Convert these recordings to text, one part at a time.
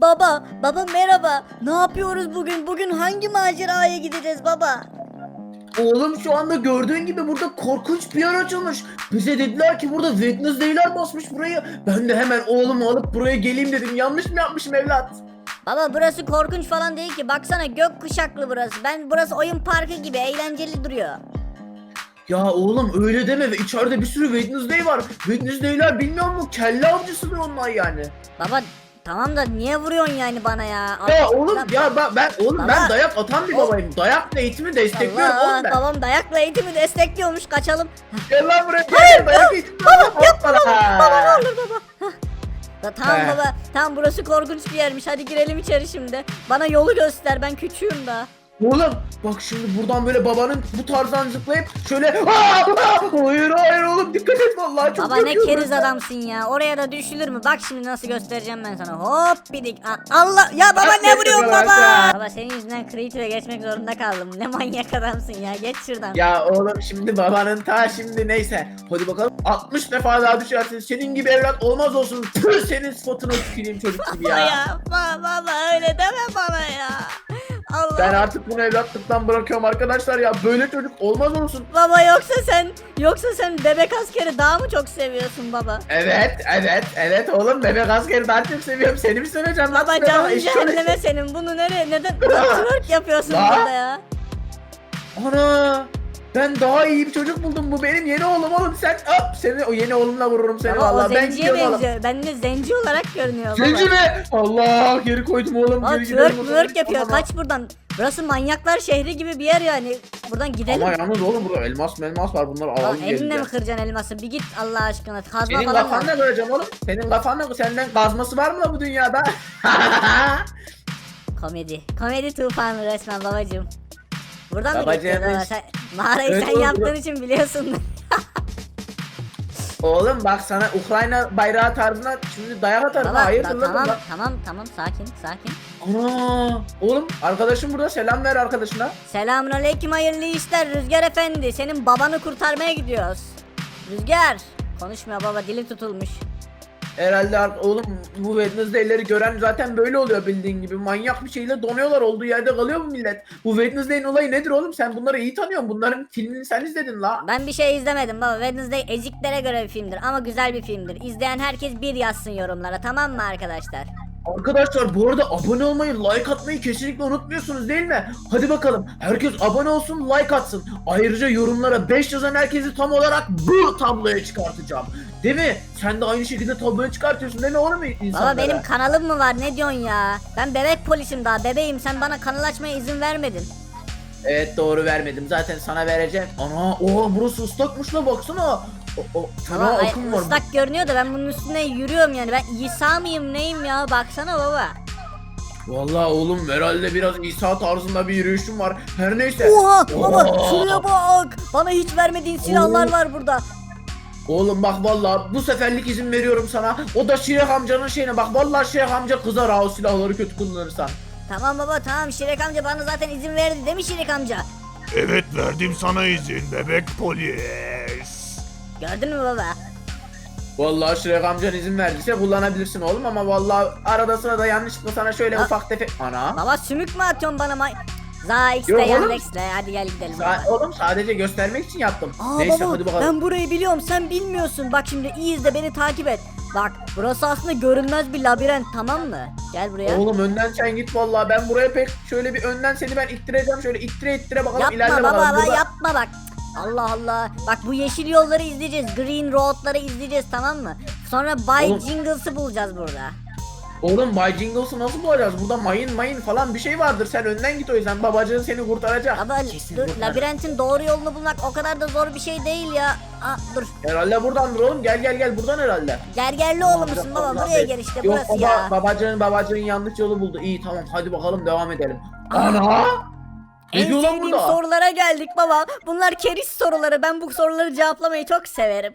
Baba, baba merhaba. Ne yapıyoruz bugün? Bugün hangi maceraya gideceğiz baba? Oğlum şu anda gördüğün gibi burada korkunç bir yer açılmış. Bize dediler ki burada Wednesday'ler basmış burayı. Ben de hemen oğlumu alıp buraya geleyim dedim. Yanlış mı yapmışım evlat? Baba burası korkunç falan değil ki. Baksana gök kuşaklı burası. Ben burası oyun parkı gibi eğlenceli duruyor. Ya oğlum öyle deme ve içeride bir sürü Wednesday var. Wednesday'ler bilmiyor musun? Kelle avcısıdır onlar yani. Baba tamam da niye vuruyorsun yani bana ya? Ya Allah- oğlum ya ben, ben oğlum Baba. ben dayak atan bir babayım. Dayak eğitimi destekliyorum Allah, oğlum ben. babam dayakla eğitimi destekliyormuş. Kaçalım. Gel lan buraya. Gel, dayak eğitimi. Hoppala. Baba ne olur baba. Da, tamam He. baba. Tamam burası korkunç bir yermiş. Hadi girelim içeri şimdi. Bana yolu göster. Ben küçüğüm daha. Oğlum bak şimdi buradan böyle babanın bu tarzdan zıplayıp şöyle Aa! Aa! hayır hayır oğlum dikkat et vallahi çok Baba ne keriz ben. adamsın ya. Oraya da düşülür mü? Bak şimdi nasıl göstereceğim ben sana. Hop bidik. A- Allah ya baba Bak ne ne vuruyorsun baba? Baba senin yüzünden Creative'e geçmek zorunda kaldım. Ne manyak adamsın ya. Geç şuradan. Ya oğlum şimdi babanın ta şimdi neyse Hadi bakalım 60 defa daha düşersin senin gibi evlat olmaz olsun Tüh senin sıfatına tüküreyim çocuk gibi Baba ya ya. Baba, baba öyle deme bana ya. Allah. Ben artık bunu evlatlıktan bırakıyorum arkadaşlar ya böyle çocuk olmaz olsun Baba yoksa sen yoksa sen bebek askeri daha mı çok seviyorsun baba? Evet evet evet oğlum bebek askeri daha çok seviyorum seni mi seveceğim lan Baba canın cehenneme senin. Bunu nereye neden twerk yapıyorsun burada ya? Ana ben daha iyi bir çocuk buldum bu benim yeni oğlum oğlum sen hop seni o yeni oğlumla vururum seni o vallahi ben zenciye gidiyorum oğlum. benziyor. Ben de zenci olarak görünüyor baba. Zenci mi? Allah geri koydum oğlum Aa, geri twerk gidelim o zaman. twerk yapıyor. Aman. Kaç buradan. Burası manyaklar şehri gibi bir yer yani. Buradan gidelim. Ama yalnız oğlum burada elmas melmas var bunları Aa, alalım elinle mi geleceğiz. kıracaksın elması? Bir git Allah aşkına. Kazma Senin falan kafanla var. kıracağım oğlum. Senin kafanla senden kazması var mı bu dünyada? Komedi. Komedi tufanı resmen babacım. Buradan mı Babacığım, gideceğiz baba? hiç- Sen, mağarayı Evet, sen oğlum, yaptığın için biliyorsun. oğlum bak sana Ukrayna bayrağı tarzına şimdi dayak atarım. baba Hayır ta- lan tamam bak. tamam tamam sakin sakin. Ana oğlum arkadaşım burada selam ver arkadaşına. Selamünaleyküm hayırlı işler Rüzgar efendi. Senin babanı kurtarmaya gidiyoruz. Rüzgar. Konuşmuyor baba dili tutulmuş. Herhalde ar- oğlum bu Wednesday'leri gören zaten böyle oluyor bildiğin gibi. Manyak bir şeyle donuyorlar olduğu yerde kalıyor bu millet. Bu Wednesday'in olayı nedir oğlum? Sen bunları iyi tanıyorsun. Bunların filmini sen izledin la. Ben bir şey izlemedim baba. Wednesday eziklere göre bir filmdir ama güzel bir filmdir. İzleyen herkes bir yazsın yorumlara tamam mı arkadaşlar? Arkadaşlar bu arada abone olmayı, like atmayı kesinlikle unutmuyorsunuz değil mi? Hadi bakalım herkes abone olsun, like atsın. Ayrıca yorumlara 5 yazan herkesi tam olarak bu tabloya çıkartacağım. Değil mi? Sen de aynı şekilde tabloya çıkartıyorsun değil mi oğlum insanlara? Baba benim kanalım mı var ne diyorsun ya? Ben bebek polisim daha bebeğim sen bana kanal açmaya izin vermedin. Evet doğru vermedim zaten sana vereceğim. Ana o burası ıslakmış la baksana. O, o, fena Baba akım var. ıslak görünüyor da ben bunun üstüne yürüyorum yani. Ben İsa mıyım neyim ya baksana baba. Vallahi oğlum herhalde biraz İsa tarzında bir yürüyüşüm var. Her neyse. Oha baba Oha. şuraya bak. Bana hiç vermediğin silahlar Oo. var burada. Oğlum bak vallahi bu seferlik izin veriyorum sana. O da Şirek amcanın şeyine bak. Vallahi Şirek amca kızar ha o silahları kötü kullanırsan. Tamam baba tamam Şirek amca bana zaten izin verdi değil mi Şirek amca? Evet verdim sana izin bebek polis. Gördün mü baba? Vallahi Şirek amcan izin verdiyse kullanabilirsin oğlum ama vallahi arada sırada yanlışlıkla sana şöyle Ha. ufak tefek... Ana. Baba sümük mü atıyorsun bana may... Za X'de Yok oğlum. Yandex'de hadi gel gidelim. Sa- oğlum sadece göstermek için yaptım. Aa Neyse baba hadi bakalım. ben burayı biliyorum sen bilmiyorsun. Bak şimdi iyi izle beni takip et. Bak burası aslında görünmez bir labirent tamam mı? Gel buraya. Oğlum önden sen git vallahi ben buraya pek şöyle bir önden seni ben ittireceğim şöyle ittire ittire bakalım yapma ilerle baba bakalım. baba Burada- yapma bak. Allah Allah. Bak bu yeşil yolları izleyeceğiz. Green roadları izleyeceğiz tamam mı? Sonra Bay Oğlum. Jingles'ı bulacağız burada. Oğlum Bay Jingles'ı nasıl bulacağız? Burada mayın mayın falan bir şey vardır. Sen önden git o yüzden. Babacığın seni kurtaracak. Ama Kesin dur, labirentin doğru yolunu bulmak o kadar da zor bir şey değil ya. Aa, dur. Herhalde buradandır oğlum. Gel gel gel buradan herhalde. Gergerli oğlu musun baba? Buraya be. gel işte Yok burası baba, ya. babacığın babacığın yanlış yolu buldu. İyi tamam hadi bakalım devam edelim. Ana! Ne En diyor lan sevdiğim burada? sorulara geldik baba. Bunlar keriz soruları. Ben bu soruları cevaplamayı çok severim.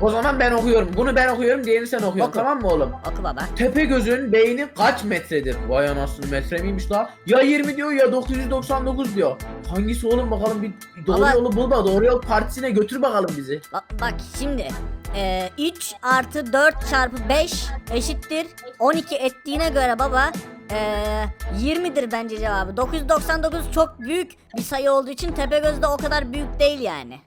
O zaman ben okuyorum. Bunu ben okuyorum, diğerini sen okuyorsun. Oku. Tamam mı oğlum? Oku baba. Tepegöz'ün beyni kaç metredir? Vay anasını metre miymiş la? Ya 20 diyor ya 999 diyor. Hangisi oğlum bakalım bir doğru Baba- yolu bul da doğru yol partisine götür bakalım bizi. Bak, bak şimdi. Ee, 3 artı 4 çarpı 5 eşittir 12 ettiğine göre baba ee, 20'dir bence cevabı. 999 çok büyük bir sayı olduğu için Tepegöz de o kadar büyük değil yani.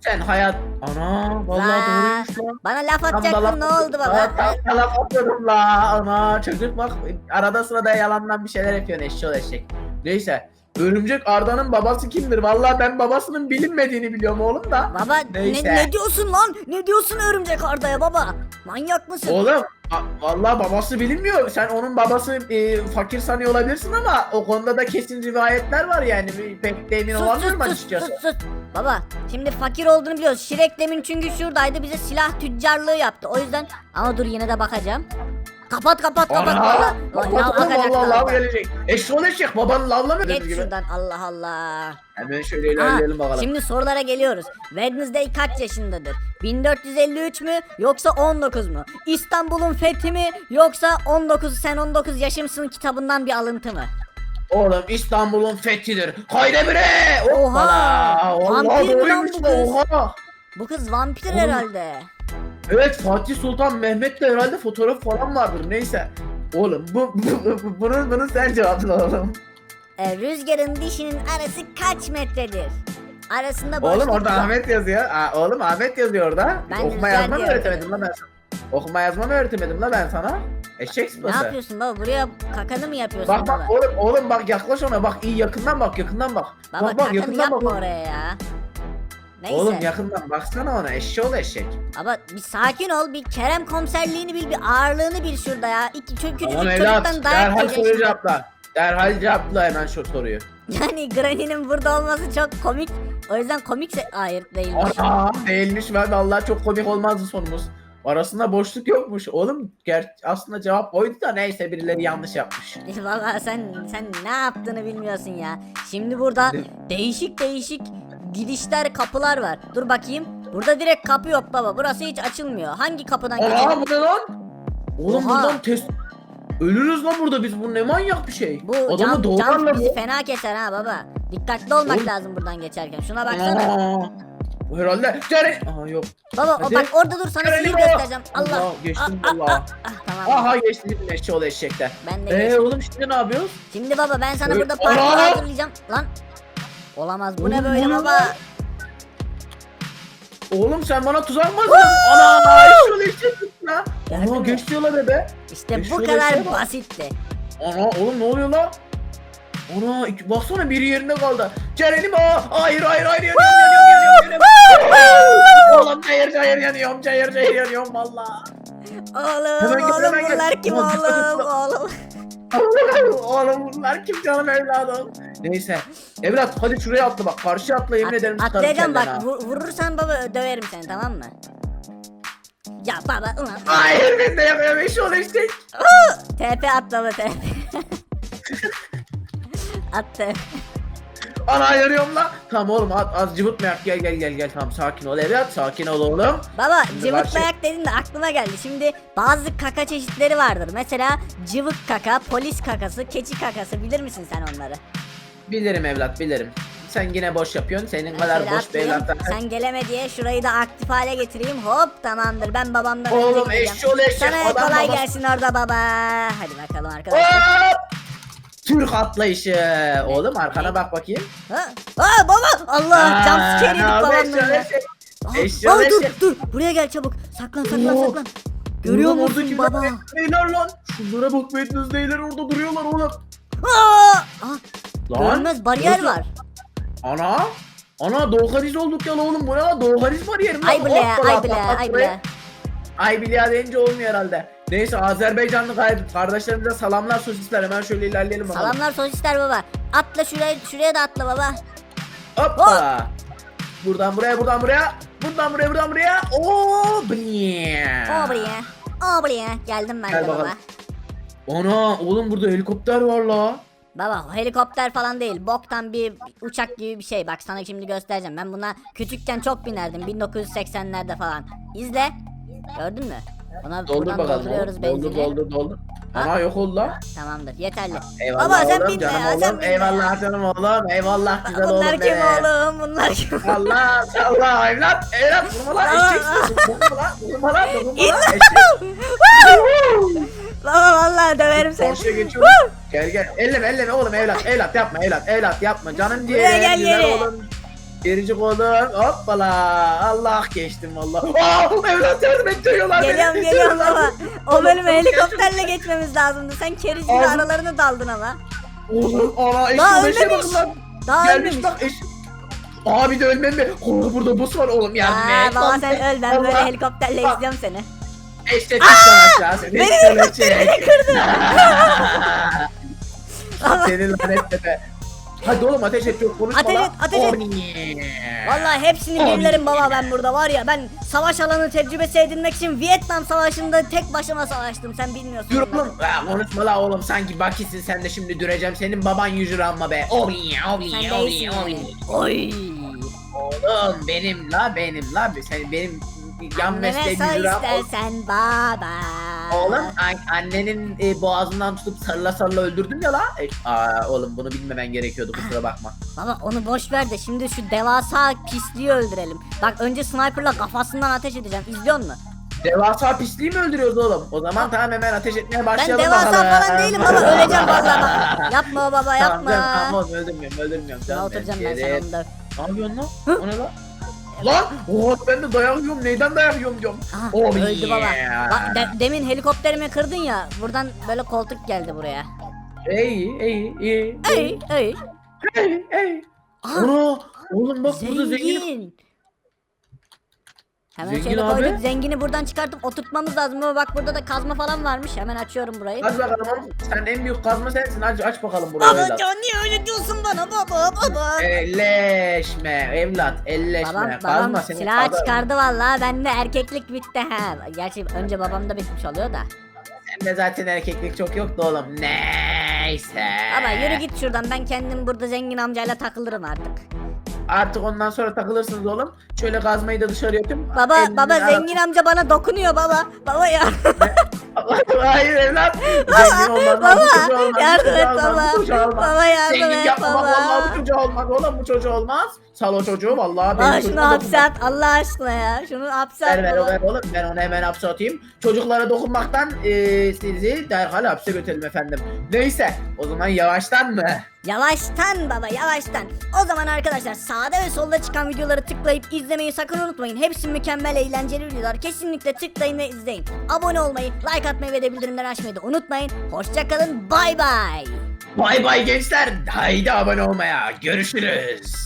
Sen hayat... Ana vallahi Aa, doğruymuş la. Bana laf atacaktın ne oldu baba? Da laf atıyordum la. Ana çocuk bak arada sırada yalandan bir şeyler yapıyorsun eşşoğlu eşek. Neyse. Örümcek Arda'nın babası kimdir? Vallahi ben babasının bilinmediğini biliyorum oğlum da. Baba ne, Neyse. ne diyorsun lan? Ne diyorsun örümcek Arda'ya baba? Manyak mısın? Oğlum a- vallahi babası bilinmiyor. Sen onun babası e, fakir sanıyor olabilirsin ama o konuda da kesin rivayetler var yani. Pek de emin olamıyorum sus sus açıkçası. sus sus. Baba şimdi fakir olduğunu biliyoruz. Şirek demin çünkü şuradaydı bize silah tüccarlığı yaptı. O yüzden ama dur yine de bakacağım. Kapat kapat kapat. Ana! Valla Bak lav bakalım lan. lav gelecek. Eşşoğlu eşek babanı lavlamıyor Geç dediğim gibi. şuradan Allah Allah. Hemen şöyle Aha, ilerleyelim bakalım. şimdi sorulara geliyoruz. Wednesday kaç yaşındadır? 1453 mü yoksa 19 mu? İstanbul'un fethi mi yoksa 19 sen 19 yaşımsın kitabından bir alıntı mı? Oğlum İstanbul'un fethidir. Haydi bre! Oha! Vallahi Vampir lan bu kız? Oha! Bu kız vampir herhalde. Evet Fatih Sultan Mehmet de herhalde fotoğraf falan vardır neyse. Oğlum bu, bu, bu bunun, bunun sen cevapla oğlum. E, rüzgarın dişinin arası kaç metredir? Arasında boşluk Oğlum orada yok. Ahmet yazıyor. Aa, oğlum Ahmet yazıyor orada. Ben Okuma Rüzgar yazma mı diyorum. öğretemedim lan ben sana? Okuma yazma mı öğretemedim lan ben sana? Eşek Ne sıpası. yapıyorsun baba? Buraya kakanı mı yapıyorsun Bak baba? bak oğlum oğlum bak yaklaş ona bak iyi yakından bak yakından bak. Baba bak bak kakanı yakından yapma bak. oraya ya. Neyse. Oğlum yakından baksana ona eşşoğlu eşek. Baba bir sakin ol. Bir Kerem komiserliğini bil. Bir ağırlığını bil şurada ya. İki çocuk küçücük Tamam evlat çocuktan dayak derhal soruyu cevapla. Derhal cevapla hemen şu soruyu. Yani Granny'nin burada olması çok komik. O yüzden komikse... Hayır değilmiş. Ana değilmiş ve vallahi çok komik olmazdı sonumuz. Arasında boşluk yokmuş. Oğlum ger aslında cevap oydu da neyse birileri yanlış yapmış. Valla sen sen ne yaptığını bilmiyorsun ya. Şimdi burada değişik değişik gidişler kapılar var. Dur bakayım. Burada direkt kapı yok baba. Burası hiç açılmıyor. Hangi kapıdan Aa bu ne lan? Oğlum Oha. buradan test... Ölürüz lan burada biz bu ne manyak bir şey. Bu Adamı cam, cam doğrarla bizi bu. fena keser ha baba. Dikkatli olmak Oğlum. lazım buradan geçerken. Şuna baksana. Aa, bu herhalde. Cere... Aha yok. Baba o Hadi. bak orada dur sana Görelim sihir o. göstereceğim. Allah. Allah, geçtim Ah, ah, vallahi. ah, ah, tamam. Aha geçti eşeğoğlu eşekte. Ben de Eee geçtim. oğlum şimdi ne yapıyoruz? Şimdi baba ben sana Ee, burada parkur ana! hazırlayacağım. Lan. Olamaz. Bu ne böyle baba? lan? Oğlum sen bana tuzak mı hazırladın? Ana eşek tuttu lan. Gördün Ana mü? geçti yola bebe. İşte bu kadar bak. basitti. Ana oğlum ne oluyor lan? Ana iki, baksana biri yerinde kaldı. Ceren'im aa hayır hayır hayır yanıyorum yanıyorum yanıyorum yanıyorum. oğlum cayır cayır yanıyorum cayır cayır yanıyorum valla. Oğlum Hemen git, oğlum hemen git. bunlar kim Ulan, oğlum tıkla, oğlum. Oğlum bunlar kim canım evladım. Neyse evlat hadi şuraya atla bak karşıya atla yemin At- ederim sıkarım atlayacağım bak ha. vur- vurursan baba döverim seni tamam mı? Ya baba ulan. Hayır ben de yapıyorum eşi ol eşek. TP at baba TP. at TP. Ana yanıyorum lan. Tamam oğlum at, az cıvıtmayak gel gel gel gel tamam sakin ol evlat sakin ol oğlum. Baba Şimdi başla- dayak dedin de aklıma geldi. Şimdi bazı kaka çeşitleri vardır. Mesela cıvık kaka, polis kakası, keçi kakası bilir misin sen onları? Bilirim evlat bilirim. Sen yine boş yapıyorsun. Senin Ben kadar boş bir evlat. Sen geleme diye şurayı da aktif hale getireyim. Hop tamamdır ben babamdan önce Oğlum gideceğim. eşşoğlu eşek. Sana kolay babası- gelsin orada baba. Hadi bakalım arkadaşlar. Hop! Türk atlayışı. Oğlum arkana bak bakayım. Ha? Aa baba Allah cam Aa, yedik ne oldu babamla. eşşoğlu ya. eşek? Aa, dur dur buraya gel çabuk. Saklan saklan Oo. saklan. Görüyor Oğlum musun oradakiler baba? Beyler lan. Şunlara bak Wednesday'ler orada duruyorlar oğlum. Aa! Aa, Lan. görünmez bariyer Nasıl? var. Ana. Ana Doğu Hariz olduk ya lan oğlum. Bu ne lan? Doğu Hariz var yerim. Ay bile ay bile ay bile. Ay bile deyince olmuyor herhalde. Neyse Azerbaycanlı kay- kardeşlerimize salamlar sosisler. Hemen şöyle ilerleyelim bakalım. Salamlar sosisler baba. Atla şuraya şuraya da atla baba. Hoppa. Buradan buraya, buradan buraya. Buradan buraya, buradan buraya. Oo, blya. O buraya. O buraya. Geldim ben Gel de baba. bakalım. Ana oğlum burada helikopter var la. Baba o helikopter falan değil. Boktan bir uçak gibi bir şey. Bak sana şimdi göstereceğim. Ben buna küçükken çok binerdim. 1980'lerde falan. İzle. Gördün mü? Buna Doldur buradan bakalım. dolduruyoruz Doldur benzini. doldur doldur. Ha? Ana yok oldu lan. Tamamdır. Yeterli. Eyvallah Baba sen oğlum binme canım ya. Sen oğlum. binme Eyvallah canım oğlum. Eyvallah güzel oğlum. Bunlar kim oğlum? Bunlar kim? Allah Allah evlat evlat vurma lan Aa, eşek sıkıyorsun. vurma lan vurma lan vurma lan eşek. Baba vallahi döverim seni. Karşıya geçiyorum. Gel gel elleme elleme oğlum evlat evlat yapma evlat evlat yapma canım diye. Buraya gel güzel oğlum. Gericik oğlum hoppala Allah geçtim valla. Aa evlat yardım et diyorlar beni. Geliyorum geliyorum baba. O Oğlum, helikopterle geçmemiz lazımdı. Sen keriz gibi Ağzım- aralarını daldın ama. Oğlum ana Daha eşim eşe ölmemiş. bakın lan. Daha Gelmiş ölmemiş. bak eş. Abi de ölmem mi? Oo, burada bus var oğlum yardım Aa, et. baba sen öl ben böyle helikopterle Bak. izliyorum seni. Tutsan aşağı seni. Beni Şöyle helikopterle. Baba. Seni lanet be. Hadi oğlum ateş et çok konuşma Ateş lan. et, ateş et. Vallahi hepsini birlerim baba ben burada var ya ben savaş alanı tecrübesi edinmek için Vietnam savaşında tek başıma savaştım sen bilmiyorsun. Yürü bunları. oğlum. Konuşma la oğlum sanki bakisin sen de şimdi düreceğim. Senin baban yüzür amma be. Yeah, oh Sen oh değilsin oh yani. Oy. Oğlum benim la benim la. Sen benim yan Anneme sor amma. istersen baba. Oğlum an- annenin e, boğazından tutup sarıla sarıla öldürdüm ya la. E, aa, oğlum bunu bilmemen gerekiyordu kusura bakma. Baba onu boş ver de şimdi şu devasa pisliği öldürelim. Bak önce sniperla kafasından ateş edeceğim. İzliyor musun? Devasa pisliği mi öldürüyoruz oğlum? O zaman tamam hemen ateş etmeye Ben başlayalım devasa bakalım. falan değilim baba öleceğim vallahi bak. Yapma baba Tamam, yapma. canım, tamam oğlum öldürmüyorum öldürmüyorum. Şuna Canım oturacağım ben Geri- onu döv. Ne yapıyorsun lan? O ne lan? Lan! Oha ben de dayak yiyorum. Neyden dayak yiyorum diyorum. Aha, Oh öldü yeah. baba. Bak de- demin helikopterimi kırdın ya. Buradan böyle koltuk geldi buraya. İyi iyi iyi. Ey ey. Ey ey. Aha, Ana! Oğlum bak burada zengin. zengin. Hemen Zengin şöyle abi. koyduk. Zengini buradan çıkartıp oturtmamız lazım. Ama bak burada da kazma falan varmış. Hemen açıyorum burayı. Aç bakalım oğlum. Sen en büyük kazma sensin. Aç, aç bakalım burayı Baba evlat. niye öyle diyorsun bana baba baba. Elleşme evlat. Elleşme. Babam, kazma babam senin silah kadar- çıkardı vallahi bende erkeklik bitti ha. Gerçi önce babamda bitmiş oluyor da. Sende zaten erkeklik çok yoktu oğlum. Neyse. Baba yürü git şuradan ben kendim burada zengin amcayla takılırım artık. Artık ondan sonra takılırsınız oğlum. Şöyle kazmayı da dışarı atayım. Baba Elinizin baba arasına- zengin amca bana dokunuyor baba. Baba ya. Hayır evlat. Zengin olmaz. baba, yardım et baba. Baba yardım et baba. vallahi bu çocuğu olmaz oğlum bu çocuğu olmaz. Sal o çocuğu vallahi benim çocuğuma şunu hapse dokunma. at Allah aşkına ya. Şunu hapse at Ver ver baba. ver oğlum ben onu hemen hapse atayım. Çocuklara dokunmaktan eee sizi derhal hapse götürelim efendim. Neyse o zaman yavaştan mı? Yavaştan baba yavaştan. O zaman arkadaşlar sağda ve solda çıkan videoları tıklayıp izlemeyi sakın unutmayın. Hepsi mükemmel eğlenceli videolar. Kesinlikle tıklayın ve izleyin. Abone olmayı, like atmayı ve de bildirimleri açmayı da unutmayın. Hoşçakalın bay bay. Bay bay gençler. Haydi abone olmaya. Görüşürüz.